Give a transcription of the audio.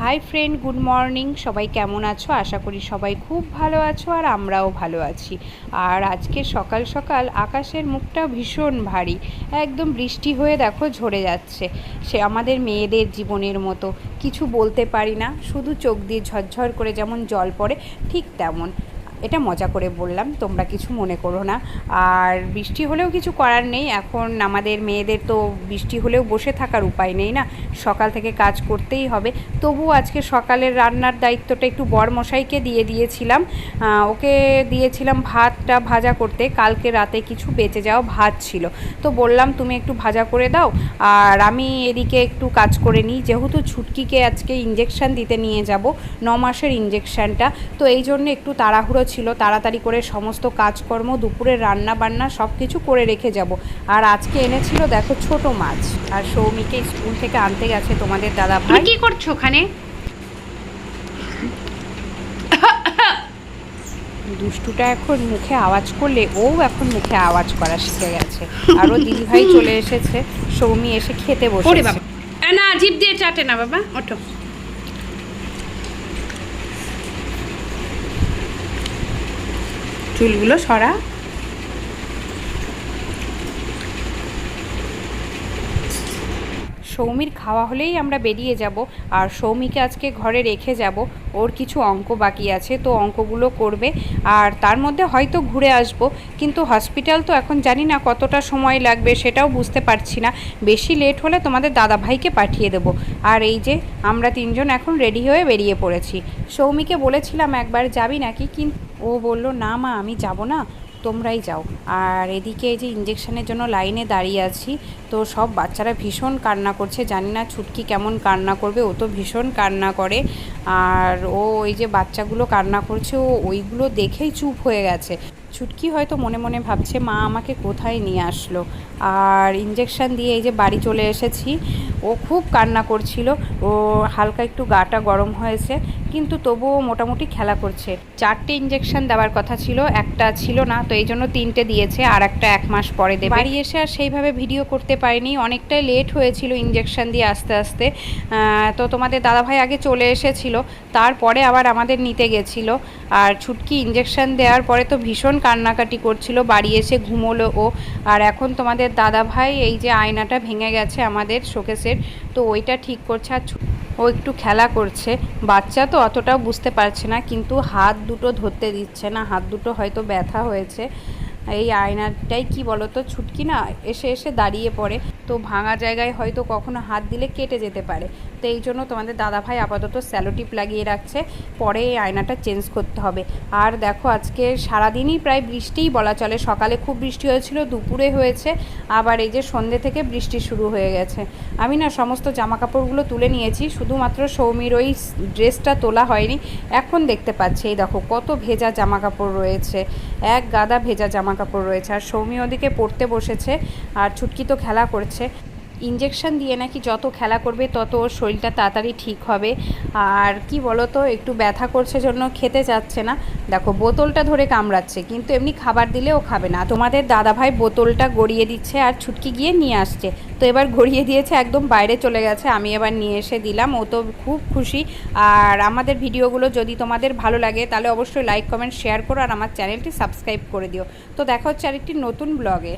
Hi friend good morning সবাই কেমন আছো? আশা করি সবাই খুব ভালো আছো আর আমরাও ভালো আছি। আর আজকে সকাল সকাল আকাশের মুখটা ভীষণ ভারী। একদম বৃষ্টি হয়ে দেখো ঝরে যাচ্ছে। সে আমাদের মেয়েদের জীবনের মতো। কিছু বলতে পারি না। শুধু চোখ দিয়ে ঝরঝর করে যেমন জল পড়ে, ঠিক তেমন। এটা মজা করে বললাম, তোমরা কিছু মনে করো না। আর বৃষ্টি হলেও কিছু করার নেই, এখন আমাদের মেয়েদের তো বৃষ্টি হলেও বসে থাকার উপায় নেই না, সকাল থেকে কাজ করতেই হবে। তবু আজকে সকালের রান্নার দায়িত্বটা একটু বর মশাইকে দিয়ে দিয়েছিলাম ওকে দিয়েছিলাম ভাতটা ভাজা করতে, কালকে রাতে কিছু বেঁচে যাওয়া ভাত ছিল। তো বললাম, তুমি একটু ভাজা করে দাও, আর আমি এদিকে একটু কাজ করে নিই, যেহেতু ছুটকিকে আজকে ইঞ্জেকশান দিতে নিয়ে যাব, ন মাসের ইঞ্জেকশানটা তো এই জন্য একটু তাড়াহুড়ো ছিল তাড়াতাড়ি করে সমস্ত কাজকর্ম দুপুরের রান্না বান্না সব কিছু করে রেখে যাব। আর আজকে এনেছিল দেখো ছোট মাছ। আর সৌমিকে স্কুল থেকে আনতে গেছে তোমাদের দাদা ভাই। কি করছ ওখানে? দুষ্টুটা এখন মুখে আওয়াজ করলে ও এখন মুখে আওয়াজ করা শিখে গেছে। আরও দিদিভাই চলে এসেছে। সৌমি এসে খেতে বসে বাবা। না জিভ দিয়ে চাটে না বাবা ওঠো। চুলগুলো সরা। সৌমির খাওয়া হলেই আমরা বেরিয়ে যাব আর সৌমিকে আজকে ঘরে রেখে যাব। ওর কিছু অঙ্ক বাকি আছে, তো অঙ্কগুলো করবে আর তার মধ্যে হয়তো ঘুরে আসব। কিন্তু হসপিটাল তো এখন জানি না কতটা সময় লাগবে সেটাও বুঝতে পারছি না। বেশি লেট হলে তোমাদের দাদা ভাইকে পাঠিয়ে দেবো। আর এই যে আমরা তিনজন এখন রেডি হয়ে বেরিয়ে পড়েছি। সৌমিকে বলেছিলাম একবার যাবি নাকি কিন্তু ও বলল, না মা, আমি যাব না, তোমরাই যাও। আর এদিকে এই যে ইঞ্জেকশনের জন্য লাইনে দাঁড়িয়ে আছি, তো সব বাচ্চারা ভীষণ কান্না করছে। জানি না ছুটকি কেমন কান্না করবে, ও তো ভীষণ কান্না করে। আর ও ওই যে বাচ্চাগুলো কান্না করছে, ও ওইগুলো দেখেই চুপ হয়ে গেছে। ছুটকি হয়তো মনে মনে ভাবছে, মা আমাকে কোথায় নিয়ে আসলো? আর ইঞ্জেকশন দিয়ে এই যে বাড়ি চলে এসেছি, ও খুব কান্না করছিল, ও হালকা একটু গাটা গরম হয়েছে, কিন্তু তবুও মোটামুটি খেলা করছে। চারটে ইঞ্জেকশন দেওয়ার কথা ছিল, একটা ছিল না, তো এই জন্য তিনটে দিয়েছে, আর একটা এক মাস পরে দেবে। বাড়ি এসে আর সেইভাবে ভিডিও করতে পারিনি, অনেকটাই লেট হয়েছিল ইঞ্জেকশন দিয়ে আস্তে আস্তে। তো তোমাদের দাদাভাই আগে চলে এসেছিল, তারপরে আবার আমাদের নিতে গেছিল, আর ছুটকি ইঞ্জেকশন দেওয়ার পরে তো ভীষণ কান্নাকাটি করছিল, বাড়ি এসে ঘুমোলো ও। আর এখন তোমাদের দাদা ভাই এই যে আয়নাটা ভেঙে গেছে আমাদের শোকেসের, তো ওইটা ঠিক করছে আর ও একটু খেলা করছে। বাচ্চা তো অতটাও বুঝতে পারছে না, কিন্তু হাত দুটো ধরতে দিচ্ছে না, হাত দুটো হয়তো ব্যথা হয়েছে। এই আয়নাটাই কি বলো তো ছুটকি না, এসে এসে দাঁড়িয়ে পড়ে। তো ভাঙা জায়গায় হয়তো কখনো হাত দিলে কেটে যেতে পারে। তো এই জন্য তোমাদের দাদাভাই আপাতত স্যালোটিপ লাগিয়ে রাখছে, পরে এই আয়নাটা চেঞ্জ করতে হবে। আর দেখো, আজকে সারাদিনই প্রায় বৃষ্টিই বলা চলে। সকালে খুব বৃষ্টি হয়েছিল, দুপুরে হয়েছে, আবার এই যে সন্ধ্যে থেকে বৃষ্টি শুরু হয়ে গেছে। আমি না সমস্ত জামা কাপড়গুলো তুলে নিয়েছি, শুধুমাত্র সৌমির ওই ড্রেসটা তোলা হয়নি। এখন দেখতে পাচ্ছি, এই দেখো, কত ভেজা জামা কাপড় রয়েছে। এক গাদা ভেজা জামা কাপড় রয়েছে। আর সৌমি ওদিকে পড়তে বসেছে আর ছুটকি তো খেলা করছে। ইঞ্জেকশন দিয়ে নাকি যত খেলা করবে, তত ওর শরীরটা তাড়াতাড়ি ঠিক হবে। আর কি বলো তো একটু ব্যথা করছে জন্য খেতে চাচ্ছে না। দেখো, বোতলটা ধরে কামড়াচ্ছে, কিন্তু এমনি খাবার দিলেও খাবে না। তোমাদের দাদাভাই বোতলটা গড়িয়ে দিচ্ছে আর ছুটকি গিয়ে নিয়ে আসছে। তো এবার গড়িয়ে দিয়েছে, একদম বাইরে চলে গেছে। আমি এবার নিয়ে এসে দিলাম, ও তো খুব খুশি। আর আমাদের ভিডিওগুলো যদি তোমাদের ভালো লাগে, তাহলে অবশ্যই লাইক কমেন্ট শেয়ার করো। আর আমার চ্যানেলটি সাবস্ক্রাইব করে দিও। তো দেখা হচ্ছে আরেকটি নতুন ব্লগে